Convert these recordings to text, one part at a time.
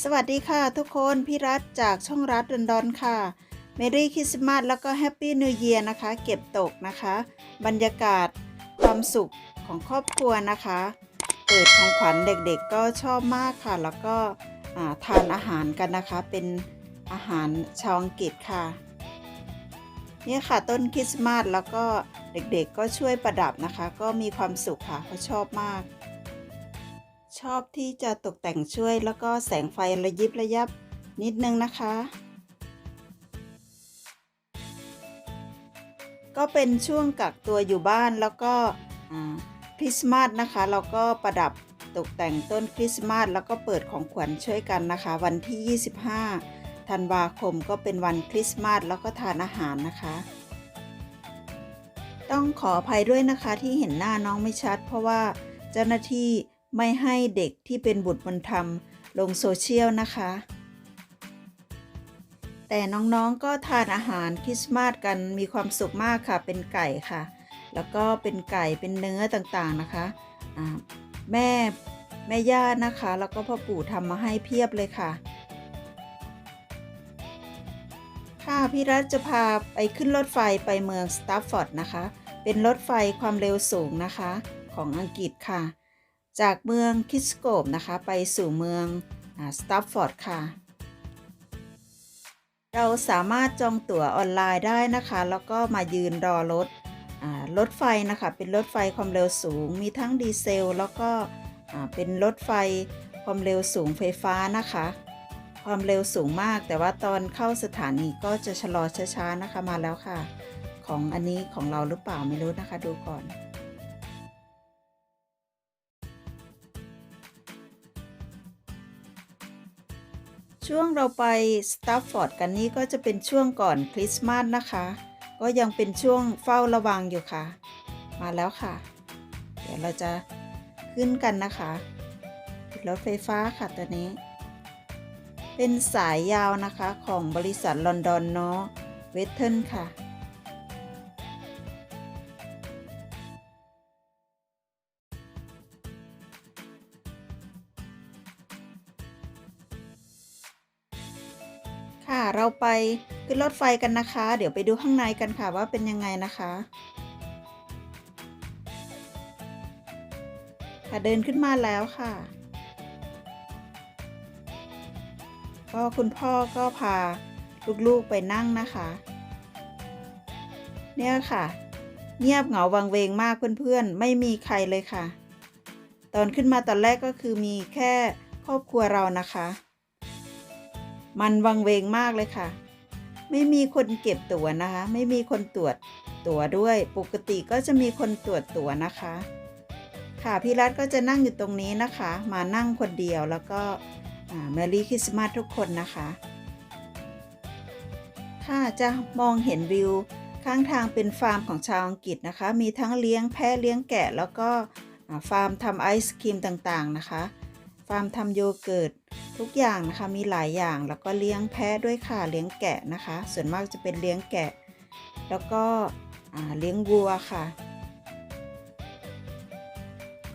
สวัสดีค่ะทุกคนพี่รัฐจากช่องรัฐดอนดอนค่ะเมรี่คริสต์มาสแล้วก็แฮปปี้นิวเยียร์นะคะ เก็บตกนะคะ บรรยากาศความสุขของครอบครัวนะคะเปิดของขวัญเด็กๆก็ชอบมากค่ะ แล้วก็ทานอาหารกันนะคะ เป็นอาหารชาวอังกฤษค่ะนี่ค่ะต้นคริสต์มาสแล้วก็เด็กๆก็ช่วยประดับนะคะ ก็มีความสุขค่ะเขาชอบมาก ชอบที่จะตกแต่งช่วยแล้วก็แสงไฟระยิบระยับนิดนึงนะคะ ก็เป็นช่วงกักตัวอยู่บ้านแล้วก็คริสต์มาสนะคะ เราก็ประดับตกแต่งต้นคริสต์มาสแล้วก็เปิดของขวัญช่วยกันนะคะ วันที่ 25 ธันวาคมก็เป็นวันคริสต์มาสแล้วก็ทานอาหารนะคะ ต้องขออภัยด้วยนะคะที่เห็นหน้าน้องไม่ชัด เพราะว่าเจ้าหน้าที่ ไม่ให้เด็กที่เป็นบุตรบุญธรรมลงโซเชียลนะคะ แต่น้องๆก็ทานอาหารคริสต์มาสกันมีความสุขมากค่ะ เป็นไก่ค่ะ แล้วก็เป็นไก่เป็นเนื้อต่างๆนะคะแม่แม่ย่านะคะ แล้วก็พ่อปู่ทำมาให้เพียบเลยค่ะ ค่ะพี่รัฐจะพาไปขึ้นรถไฟไปเมืองสตาร์ฟอร์ดนะคะ เป็นรถไฟความเร็วสูงนะคะ ของอังกฤษค่ะ จากเมืองคิสโกปนะคะ ไปสู่เมืองสตาร์ฟอร์ดค่ะ เราสามารถจองตั๋วออนไลน์ได้นะคะ แล้วก็มายืนรอรถรถไฟนะคะ เป็นรถไฟความเร็วสูง มีทั้งดีเซล แล้วก็เป็นรถไฟความเร็วสูงไฟฟ้านะคะ ความเร็วสูงมาก แต่ว่าตอนเข้าสถานีก็จะชะลอช้าๆนะคะมาแล้วค่ะ ของอันนี้ของเราหรือเปล่าไม่รู้นะคะดูก่อน ช่วงเราไปสตัฟฟอร์ดกันนี้ก็จะเป็นช่วงก่อนคริสต์มาสนะคะ ก็ยังเป็นช่วงเฝ้าระวังอยู่ค่ะ มาแล้วค่ะ เดี๋ยวเราจะขึ้นกันนะคะรถไฟฟ้าค่ะตัวนี้ เป็นสายยาวนะคะของบริษัทลอนดอนเนาะเวสเทิร์นค่ะ ค่ะ เราไปขึ้นรถไฟกันนะคะ เดี๋ยวไปดูข้างในกันค่ะว่าเป็นยังไงนะคะค่ะเดินขึ้นมาแล้วค่ะก็คุณพ่อก็พาลูกๆไปนั่งนะคะ เนี่ยค่ะ เงียบเหงาวังเวงมากเพื่อนๆ ไม่มีใครเลยค่ะ ตอนขึ้นมาตอนแรกก็คือมีแค่ครอบครัวเรานะคะ มันวังเวงมากเลยค่ะ ไม่มีคนเก็บตั๋วนะคะ ไม่มีคนตรวจตั๋วด้วย ปกติก็จะมีคนตรวจตั๋วนะคะ ค่ะพี่รัฐก็จะนั่งอยู่ตรงนี้นะคะ มานั่งคนเดียวแล้วก็แมรี่คริสต์มาสทุกคนนะคะค่ะจะมองเห็นวิวข้างทางเป็นฟาร์มของชาวอังกฤษนะคะ มีทั้งเลี้ยงแพะเลี้ยงแกะ แล้วก็ฟาร์มทำไอศครีมต่างๆนะคะ ฟาร์มทำโยเกิร์ตทุกอย่างนะคะมีหลายอย่างแล้วก็เลี้ยงแพะด้วยค่ะเลี้ยงแกะนะคะ ส่วนมากจะเป็นเลี้ยงแกะ แล้วก็เลี้ยงวัวค่ะ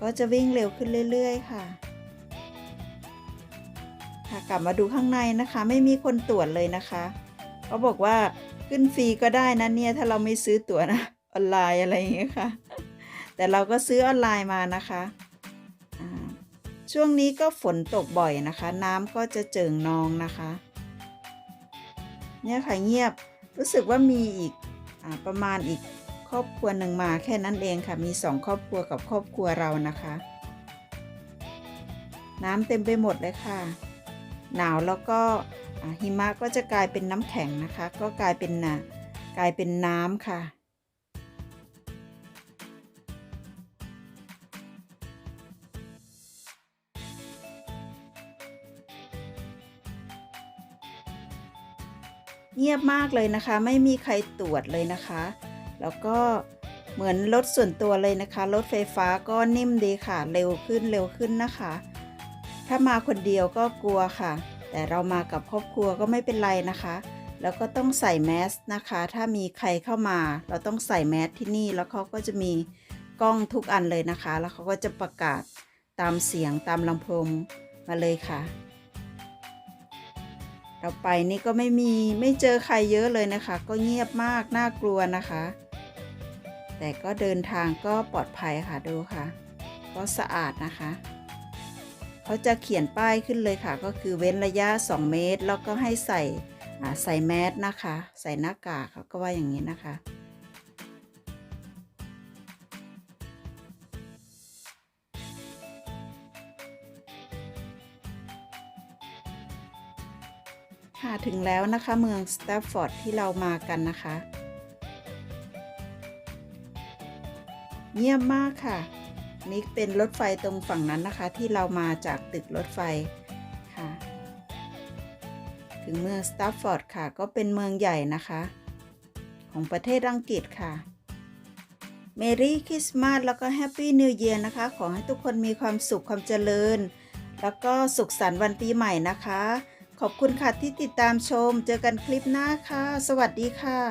ก็จะวิ่งเร็วขึ้นเรื่อย ๆ ค่ะค่ะกลับมาดูข้างในนะคะ ไม่มีคนตรวจเลยนะคะเขาบอกว่าขึ้นฟรีก็ได้นะเนี่ยถ้าเราไม่ซื้อตั๋วนะออนไลน์อะไรอย่างเงี้ยค่ะ แต่เราก็ซื้อออนไลน์มานะคะ ช่วงนี้ก็ฝนตกบ่อยนะคะ น้ำก็จะเจิ่งนองนะคะ เนี่ยค่ะเงียบรู้สึกว่ามีอีกอประมาณอีกครอบครัวหนึ่งมาแค่นั้นเองค่ะ มีสองครอบครัวกับครอบครัวเรานะคะ น้ำเต็มไปหมดเลยค่ะ หนาวแล้วก็หิมะก็จะกลายเป็นน้ำแข็งนะคะ ก็กลายเป็นกลายเป็นน้ำค่ะ เงียบมากเลยนะคะ ไม่มีใครตรวจเลยนะคะ แล้วก็เหมือนรถส่วนตัวเลยนะคะ รถไฟฟ้าก็นิ่มดีค่ะ เร็วขึ้นเร็วขึ้นนะคะ ถ้ามาคนเดียวก็กลัวค่ะ แต่เรามากับครอบครัวก็ไม่เป็นไรนะคะ แล้วก็ต้องใส่แมสนะคะ ถ้ามีใครเข้ามา เราต้องใส่แมสที่นี่แล้วเขาก็จะมีกล้องทุกอันเลยนะคะ แล้วเขาก็จะประกาศตามเสียงตามลำโพงมาเลยค่ะ เราไปนี่ก็ไม่มีไม่เจอใครเยอะเลยนะคะ ก็เงียบมากน่ากลัวนะคะ แต่ก็เดินทางก็ปลอดภัยค่ะดูค่ะ ก็สะอาดนะคะเขาจะเขียนป้ายขึ้นเลยค่ะ ก็คือเว้นระยะ 2 เมตร แล้วก็ให้ใส่ใส่แมสนะคะ ใส่หน้ากากเขาก็ว่าอย่างนี้นะคะ ค่ะถึงแล้วนะคะเมืองสแตฟฟอร์ดที่เรามากันนะคะเงียบมากค่ะ นี่เป็นรถไฟตรงฝั่งนั้นนะคะ ที่เรามาจากตึกรถไฟค่ะ ถึงเมืองสแตฟฟอร์ดค่ะ ก็เป็นเมืองใหญ่นะคะ ของประเทศอังกฤษค่ะเมรี่คริสต์มาสแล้วก็แฮปปี้นิวเยียร์นะคะ ขอให้ทุกคนมีความสุขความเจริญ แล้วก็สุขสันต์วันปีใหม่นะคะ ขอบคุณค่ะที่ติดตามชม เจอกันคลิปหน้าค่ะ สวัสดีค่ะ